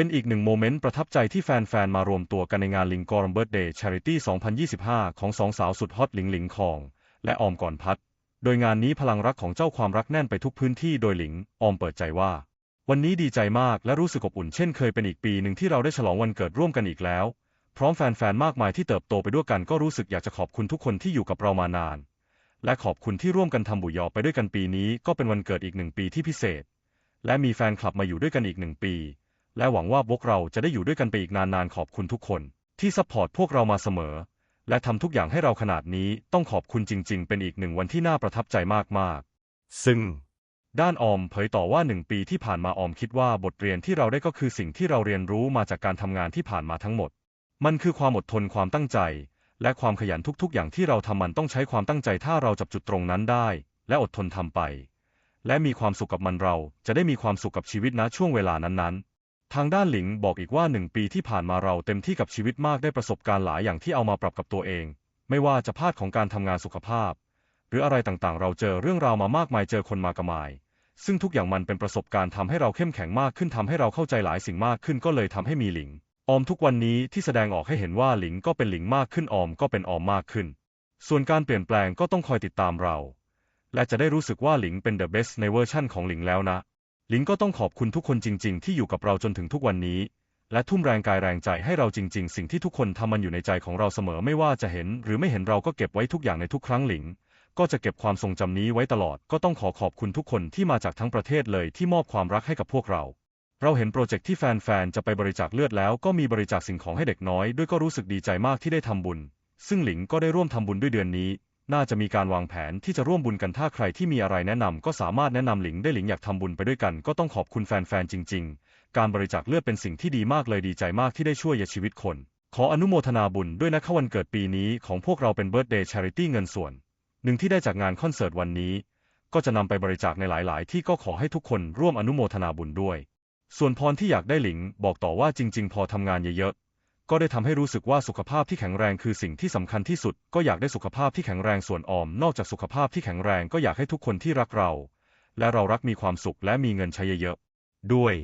เป็นอีกหนึ่งโมเมนต์ประทับใจที่แฟน ๆ มารวมตัวกันในงานลิงกอร์มเบิร์ดเดย์ชาริตี้ 2025 ของสองสาวสุดฮอตหลิงหลิงคอง และออมก่อนพัด โดยงานนี้พลังรักของเจ้าความรักแน่นไปทุกพื้นที่โดยหลิง ออมเปิดใจว่า วันนี้ดีใจมากและรู้สึกอบอุ่นเช่นเคยเป็นอีกปีหนึ่งที่เราได้ฉลองวันเกิดร่วมกันอีกแล้ว พร้อมแฟน ๆ มากมายที่เติบโตไปด้วยกันก็รู้สึกอยากจะขอบคุณทุกคนที่อยู่กับเรามานาน และขอบคุณที่ร่วมกันทำบุญยอไปด้วยกันปีนี้ก็เป็นวันเกิดอีกหนึ่งปีที่พิเศษ และมีแฟนคลับมาอยู่ด้วยกันอีกหนึ่งปี และหวังว่าพวกเราจะได้อยู่ด้วยกันไปอีกนานๆขอบคุณทุกคน ที่ซัพพอร์ตพวกเรามาเสมอ และทำทุกอย่างให้เราขนาดนี้ต้องขอบคุณจริง ๆ เป็นอีกหนึ่งวันที่น่าประทับใจมากๆ ซึ่ง ด้านออมเผยต่อว่าหนึ่งปีที่ผ่านมาออมคิดว่าบทเรียนที่เราได้ก็คือสิ่งที่เราเรียนรู้มาจากการทำงานที่ผ่านมาทั้งหมด มันคือความอดทนความตั้งใจ และความขยันทุกๆ อย่างที่เราทำมันต้องใช้ความตั้งใจถ้าเราจับจุดตรงนั้นได้ และอดทนทำไป และมีความสุขกับมันเราจะได้มีความสุขกับชีวิตณช่วงเวลานั้นๆ ทางด้านหลิงบอกอีกว่าหนึ่งปีที่ผ่านมาเราเต็มที่กับชีวิตมากได้ประสบการณ์หลายอย่างที่เอามาปรับกับตัวเอง ไม่ว่าจะพลาดของการทำงานสุขภาพ หรืออะไรต่างๆ เราเจอเรื่องราวมามากมายเจอคนมากมาย ซึ่งทุกอย่างมันเป็นประสบการณ์ทำให้เราเข้มแข็งมากขึ้นทำให้เราเข้าใจหลายสิ่งมากขึ้นก็เลยทำให้มีหลิง ออมทุกวันนี้ที่แสดงออกให้เห็นว่าหลิงก็เป็นหลิงมากขึ้นออมก็เป็นออมมากขึ้น ส่วนการเปลี่ยนแปลงก็ต้องคอยติดตามเรา และจะได้รู้สึกว่าหลิงเป็น the best ในเวอร์ชั่นของหลิงแล้วนะ ลิงก็ต้องขอบคุณทุกคนจริง ๆ ที่อยู่กับเราจนถึงทุกวันนี้ และทุ่มแรงกายแรงใจให้เราจริง ๆ สิ่งที่ทุกคนทำมันอยู่ในใจของเราเสมอไม่ว่าจะเห็น หรือไม่เห็นเราก็เก็บไว้ทุกอย่างในทุกครั้งหลิง ก็จะเก็บความทรงจำนี้ไว้ตลอด ก็ต้องขอขอบคุณทุกคนที่มาจากทั้งประเทศเลยที่มอบความรักให้กับพวกเรา เราเห็นโปรเจกต์ที่แฟน ๆ จะไปบริจาคเลือดแล้ว ก็มีบริจาคสิ่งของให้เด็กน้อยด้วยก็รู้สึกดีใจมากที่ได้ทำบุญ ซึ่งหลิงก็ได้ร่วมทำบุญด้วยเดือนนี้ น่าจะมีการวางแผนที่จะร่วมบุญกันถ้าใครที่มีอะไรแนะนำก็สามารถแนะนำหลิงได้หลิงอยากทำบุญไปด้วยกัน ก็ต้องขอบคุณแฟนๆจริง ๆ การบริจาคเลือดเป็นสิ่งที่ดีมากเลยดีใจมากที่ได้ช่วยยชีวิตคน ขออนุโมทนาบุญด้วยนะคะวันเกิดปีนี้ของพวกเราเป็นเบิร์ d เดย์ชาริตี้เงินส่วน หนึ่งที่ได้จากงานคอนเสิร์ตวันนี้ ก็จะนำไปบริจาคในหลาย ๆ ที่ก็ขอให้ทุกคนร่วมอนุโมทนาบุญด้วย ส่วนพรที่อยากได้หลิงบอกต่อว่าจริง ๆ พอทำงานเยอะๆ ก็ได้ทำให้รู้สึกว่าสุขภาพที่แข็งแรงคือสิ่งที่สำคัญที่สุด ก็อยากได้สุขภาพที่แข็งแรงส่วนออม นอกจากสุขภาพที่แข็งแรงก็อยากให้ทุกคนที่รักเรา และเรารักมีความสุขและมีเงินใช้เยอะๆด้วย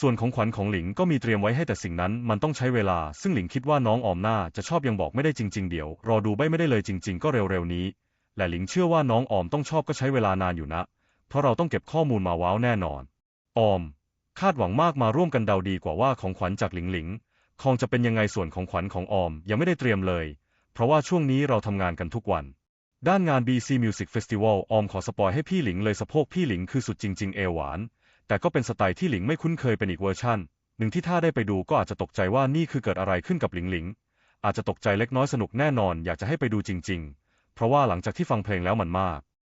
ส่วนของขวัญของหลิงก็มีเตรียมไว้ให้แต่สิ่งนั้นมันต้องใช้เวลา ซึ่งหลิงคิดว่าน้องออมหน่าจะชอบยังบอกไม่ได้จริง ๆ เดี๋ยว รอดูใบไม่ได้เลยจริง ๆ ก็เร็วๆนี้ และหลิงเชื่อว่าน้องออมต้องชอบก็ใช้เวลานานอยู่นะ เพราะเราต้องเก็บข้อมูลมาว้าวแน่นอน ออม คาดหวังมากมาร่วมกันเดาดีกว่าว่าของขวัญจากหลิงหลิง คงจะเป็นยังไงส่วนของขวัญของออมยังไม่ได้เตรียมเลย เพราะว่าช่วงนี้เราทำงานกันทุกวัน ด้านงาน BC Music Festival ออมขอสปอยให้พี่หลิงเลยสะโพกพี่หลิงคือสุดจริง ๆ เอวหวาน แต่ก็เป็นสไตล์ที่หลิงไม่คุ้นเคยเป็นอีกเวอร์ชั่น หนึ่งที่ถ้าได้ไปดูก็อาจจะตกใจว่านี่คือเกิดอะไรขึ้นกับหลิงหลิง อาจจะตกใจเล็กน้อยสนุกแน่นอนอยากจะให้ไปดูจริง ๆ เพราะว่าหลังจากที่ฟังเพลงแล้วมันมาก